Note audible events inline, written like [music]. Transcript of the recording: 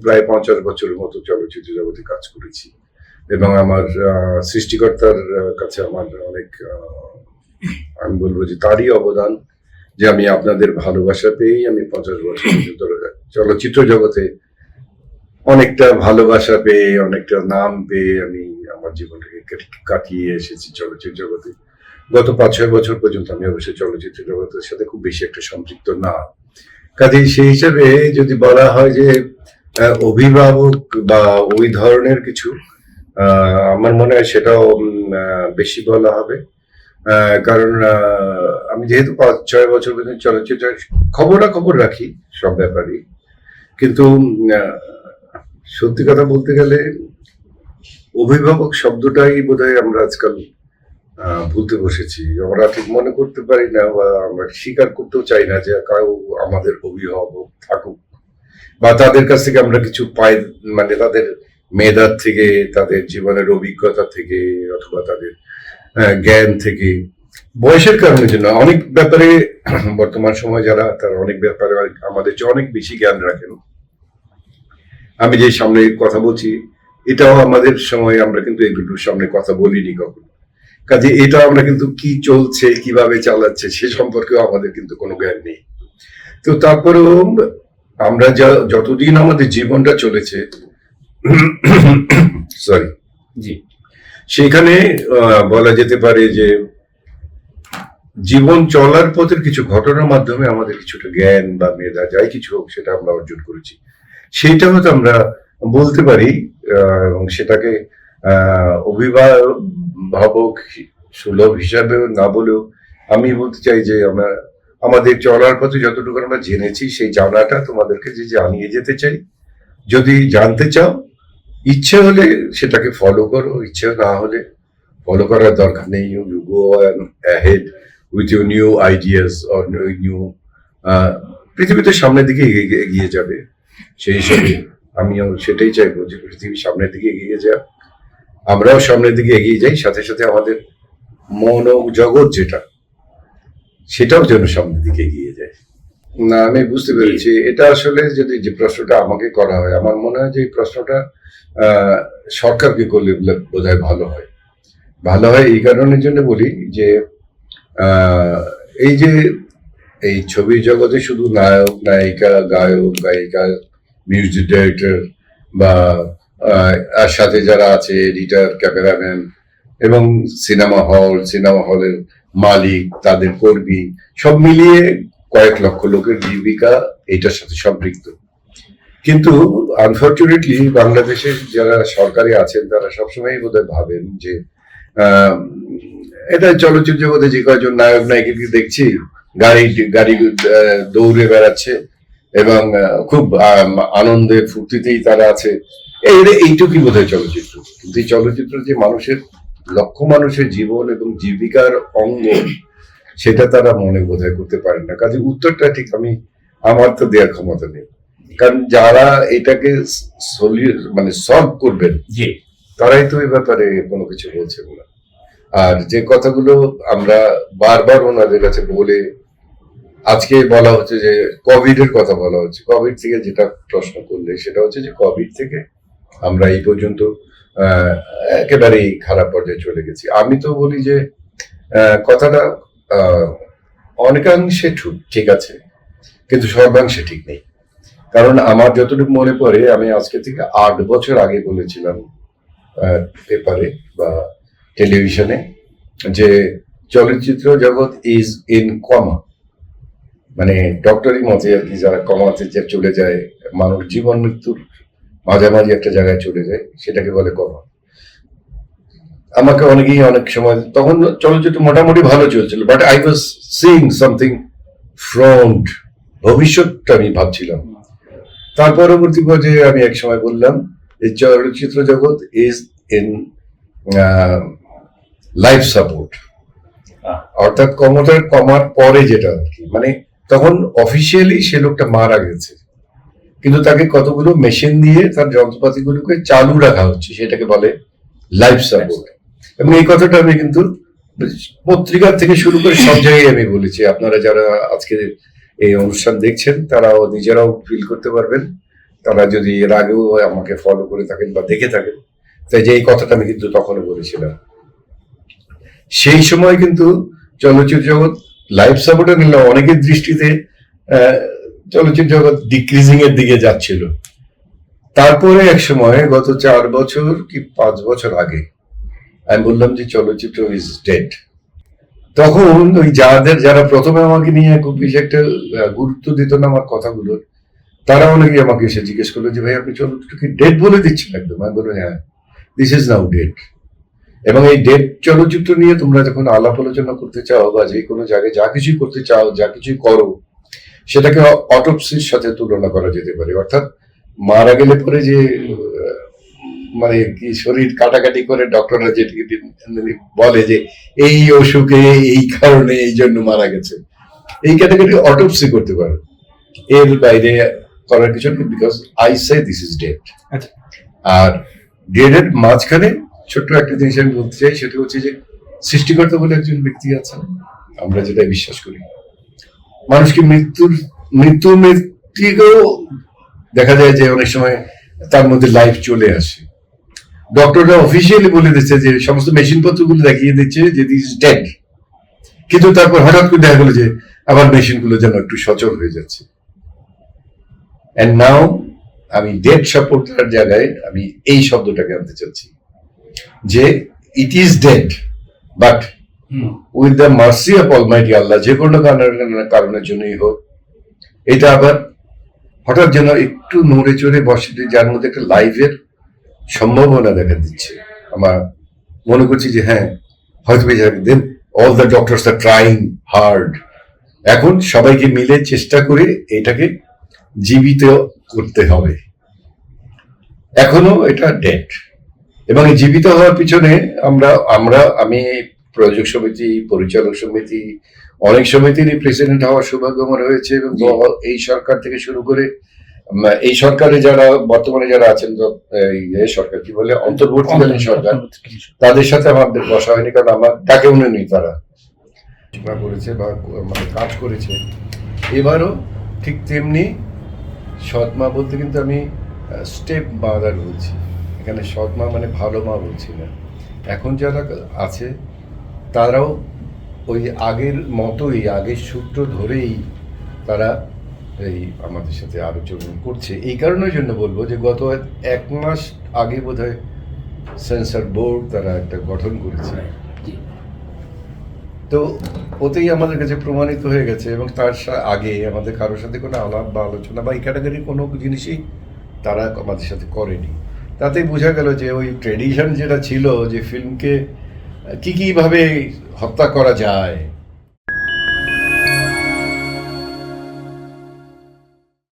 প্রায় পঞ্চাশ বছরের মতো চলচ্চিত্র জগতে কাজ করেছি। এবং আমার সৃষ্টিকর্তার কাছে আমার অনেক আমি বলব যে তারই অবদান যে আমি আপনাদের ভালোবাসা পেয়েই আমি পঞ্চাশ বছর চলচ্চিত্র জগতে অনেকটা ভালোবাসা পেয়ে, অনেকটা নাম পেয়ে আমি আমার জীবনটাকে কাটিয়ে এসেছি চলচ্চিত্র জগতে। গত পাঁচ ছয় বছর পর্যন্ত আমি অবশ্যই চলচ্চিত্র জগতের সাথে খুব বেশি একটা সম্পৃক্ত না। কাজেই সেই হিসাবে যদি বলা হয় যে অভিভাবক বা ওই ধরনের কিছু আমার মনে হয় সেটাও বেশি বলা হবে। কারণ আমি যেহেতু পাঁচ, ছয় বছর পর্যন্ত চলচ্চিত্র খবরাখবর রাখি সব ব্যাপারই। কিন্তু সত্যি কথা বলতে গেলে অভিভাবক শব্দটাই বোধহয় আমরা আজকাল ভুলতে বসেছি। আমরা ঠিক মনে করতে পারি না বা আমরা স্বীকার করতেও চাই না যে কাউ আমাদের অভিভাবক থাকুক। বা তাদের কাছ থেকে আমরা কিছু পাই মানে তাদের মেধার থেকে, তাদের জীবনের অভিজ্ঞতা থেকে, অথবা তাদের জ্ঞান থেকে। বয়সের কারণে জন্য অনেক ব্যাপারে [clears throat] বর্তমান সময় যারা, তারা অনেক ব্যাপারে আমাদের চেয়ে অনেক বেশি জ্ঞান রাখেন। আমি যে সামনে কথা বলছি, এটাও আমাদের সময় আমরা কিন্তু এগুলোর সামনে কথা বলিনি কখনো। কাজে এটা আমরা কিন্তু কি চলছে, কীভাবে চালাচ্ছে, সে সম্পর্কেও আমাদের কিন্তু কোনো জ্ঞান নেই। তো তারপরেও আমরা যা যতদিন আমাদের জীবনটা চলেছে সরি জি। সেখানে বলা যেতে পারে যে জীবন চলার পথের কিছু ঘটনার মাধ্যমে আমাদের কিছুটা জ্ঞান বা মেধা যাই কিছু হোক সেটা আমরা অর্জন করেছি। সেইটা হয়তো আমরা বলতে পারি এবং সেটাকে আহ, অভিভাবক সুলভ হিসাবে না বলেও আমি বলতে চাই যে আমরা আমাদের চলার পথে যতটুকু আমরা জেনেছি, সেই জানাটা তোমাদেরকে যে জানিয়ে যেতে চাই। যদি জানতে চাও, ইচ্ছে হলে সেটাকে ফলো করো, ইচ্ছে না হলে ফলো করার দরকার নেই। You go ahead with you new ideas or new পৃথিবীতে সামনের দিকে এগিয়ে যাবে। সেই হিসাবে আমিও সেটাই চাইব যে পৃথিবী সামনের দিকে এগিয়ে যাক। আমরাও সামনের দিকে এগিয়ে যাই, সাথে সাথে আমাদের মন ও জগৎ যেটা সেটাও যেন সামনের দিকে এগিয়ে যায়। না আমি বুঝতে পেরেছি। এটা আসলে যদি যে প্রশ্নটা আমাকে করা হয় আমার মনে হয় যে এই প্রশ্নটা সরকারকে করলে বোধ হয় ভালো হয়। ভালো হয় এই কারণের জন্য বলি যে এই যে এই ছবি জগতে শুধু নায়ক নায়িকা গায়ক গায়িকা মিউজিক ডাইরেক্টর বা আর সাথে যারা আছে এডিটার ক্যামেরাম্যান এবং সিনেমা হল সিনেমা হলের মালিক, তাদের কর্মী, সব মিলিয়ে কয়েক লক্ষ লোকের জীবিকা এইটার সাথে সম্পৃক্ত। কিন্তু আনফর্চুনেটলি বাংলাদেশের যারা সরকারি আছেন, তারা সবসময় বোধহয় ভাবেন যে এটা চলচ্চিত্র জগতে যে কয়েকজন নায়ক, নায়িকাকে দেখছি, গাড়ি গাড়ি দৌড়ে বেড়াচ্ছে এবং খুব আনন্দে ফুর্তিতেই তারা আছে। এই এইটুকুই বোধ হয় চলচ্চিত্র। কিন্তু এই চলচ্চিত্র যে মানুষের লক্ষ মানুষের জীবন এবং জীবিকার অঙ্গ সেটা তারা মনে বোধহয় করতে পারেন না। কাজে উত্তরটা ঠিক আমি আমার তো দেওয়ার ক্ষমতা নেই। কারণ যারা এটাকে মানে সলভ করবেন তারাই তো এই ব্যাপারে কোনো কিছু বলছেন না আর যে কথাগুলো আমরা বারবার ওনাদের কাছে বলে আজকে বলা হচ্ছে যে কোভিড এর কথা বলা হচ্ছে। কোভিড থেকে যেটা প্রশ্ন করলে সেটা হচ্ছে যে কোভিড থেকে আমরা এই পর্যন্ত একেবারেই খারাপ পর্যায়ে চলে গেছি। আমি তো বলি যে কথাটা অনেকাংশে ঠিক- আছে, কিন্তু সর্বাংশে ঠিক নেই। কারণ আমার যতটুকু মনে পড়ে, আমি আজকে থেকে আট বছর আগে বলেছিলাম পেপারে বা টেলিভিশনে যে, চলচ্চিত্র জগৎ ইজ ইন কমা মানে ডক্টরি মতে আর কি, যারা কমাতে চলে যায়, মানুষ জীবন মৃত্যুর মাঝামাঝি একটা জায়গায় চলে যায় সেটাকে বলে কমা আমাকে অনেকেই অনেক সময় তখন চলচ্চিত্র মোটামুটি ভালো চলছিল but I was seeing something front ভবিষ্যৎটা আমি ভাবছিলাম। তার পরবর্তী পর্যায়ে আমি এক সময় বললাম যে চলচ্চিত্র জগৎ ইজ ইন লাইফ সাপোর্ট অর্থাৎ কমতার কমার পরে যেটা আর কি মানে তখন অফিসিয়ালি সে লোকটা মারা গেছে। কিন্তু তাকে কতগুলো মেশিন দিয়ে তার যন্ত্রপাতিগুলোকে চালু রাখা হচ্ছে সেটাকে বলে লাইফ সাপোর্ট এবং এই কথাটা আমি কিন্তু পত্রিকা থেকে শুরু করে সব জায়গায় আমি বলেছি। আপনারা যারা আজকে এই অনুষ্ঠান দেখছেন তারাও নিজেরাও ফিল করতে পারবেন। তারা যদি এর আগেও আমাকে ফলো করে থাকেন বা দেখে থাকেন তাই যে এই কথাটা আমি কিন্তু তখনও বলেছিলাম। সেই সময় কিন্তু চলচ্চিত্র জগৎ লাইফ সাপোর্টে নিলে অনেকের দৃষ্টিতে আহ, চলচ্চিত্র জগৎ ডিক্রিজিং এর দিকে যাচ্ছিল। তারপরে এক সময় গত চার বছর কি পাঁচ বছর আগে, আমি বললাম যে চলচ্চিত্র ইজ ডেড তখন ওই যাদের, যারা প্রথমে আমাকে নিয়ে খুব বেশি একটা গুরুত্ব দিত না আমার কথাগুলোর তারা অনেকে আমাকে এসে জিজ্ঞেস করল যে, ভাই, আপনি চলচ্চিত্রকে ডেট বলে দিচ্ছেন একদম? আমি বলব হ্যাঁ দিস ইজ নাও ডেট এবং এই ডেট চলচ্চিত্র নিয়ে তোমরা যখন আলাপ আলোচনা করতে চাও বা যে কোনো জায়গায় যা কিছুই করতে চাও, যা কিছুই করো সেটাকে অটোপসির সাথে তুলনা করা যেতে পারে। অর্থাৎ মারা গেলে পরে যে মানে কি শরীর কাটাকাটি করে ডক্টররা যেটিকে বলে যে এই অসুখে এই কারণে এই জন্য মারা গেছে। এই ক্যাটাগরি অটোপসি করতে পারো। এর বাইরে করার কিছু নেই because I say this is date আচ্ছা। আর ডেটের মাঝখানে ছোট্ট একটা জিনিস আমি বলতে চাই সেটা হচ্ছে যে সৃষ্টিকর্তা বলে একজন ব্যক্তি আছেন আমরা যেটা বিশ্বাস করি। মানুষকে মৃত্যুর মৃত্যু মৃত্যুকেও দেখা যায় যে অনেক সময় তার মধ্যে লাইফ চলে আসে। ডক্টররা অফিসিয়ালি বলে দিচ্ছে যে সমস্ত মেশিন পত্রগুলো দেখিয়ে দিচ্ছে যে দিস ইজ ডেড কিন্তু তারপর হঠাৎ করে দেখা গেলো যে আবার মেশিনগুলো যেন একটু সচল হয়ে যাচ্ছে। এন্ড নাও আমি ডেড সাপোর্টার জায়গায় আমি এই শব্দটাকে আনতে চাচ্ছি যে it is dead but with the mercy of almighty Allah যে কোনো কারণের জন্যই হোক। এটা আবার হঠাৎ যেন একটু নড়ে চড়ে বসে যার মধ্যে একটা লাইফের সম্ভাবনা দেখা দিচ্ছে। আমার মনে করছি যে হ্যাঁ হয়তো then all the doctors are trying hard এখন সবাইকে মিলে চেষ্টা করে এটাকে জীবিত করতে হবে। এখনও এটা ডেট এবং জীবিত হওয়ার পিছনে আমরা আমরা আমি প্রযোজক সমিতি পরিচালক সমিতি অনেক সমিতিরই প্রেসিডেন্ট হওয়ার সৌভাগ্য আমার হয়েছে এবং এই সরকার থেকে শুরু করে এই সরকারে যারা বর্তমানে যারা আছেন এই সরকার কি বলে অন্তর্বর্তীকালীন সরকার তাদের সাথে আমাদের বসা হয়নি কারণ আমার ডাকে উনি নেই তারা। করেছে বা মানে কাজ করেছে। এবারও ঠিক তেমনি সৎ মা বলতে কিন্তু আমি স্টেপ মাদার বলছি। এখানে সৎ মা মানে ভালো মা বলছি না। এখন যারা আছে তারাও ওই আগের মতোই আগের সূত্র ধরেই তারা এই আমাদের সাথে আলোচনা করছে। এই কারণের জন্য বলব যে গত এক মাস আগে বোধহয় সেন্সর বোর্ড তারা একটা গঠন করেছে। তো ওতেই আমাদের কাছে প্রমাণিত হয়ে গেছে এবং তার আগে আমাদের কারোর সাথে কোনো আলাপ বা আলোচনা বা এই ক্যাটাগরির কোনো জিনিসই তারা আমাদের সাথে করেনি। তাতেই বোঝা গেল যে ওই ট্রেডিশন যেটা ছিল যে ফিল্মকে কি কীভাবে হত্যা করা যায়?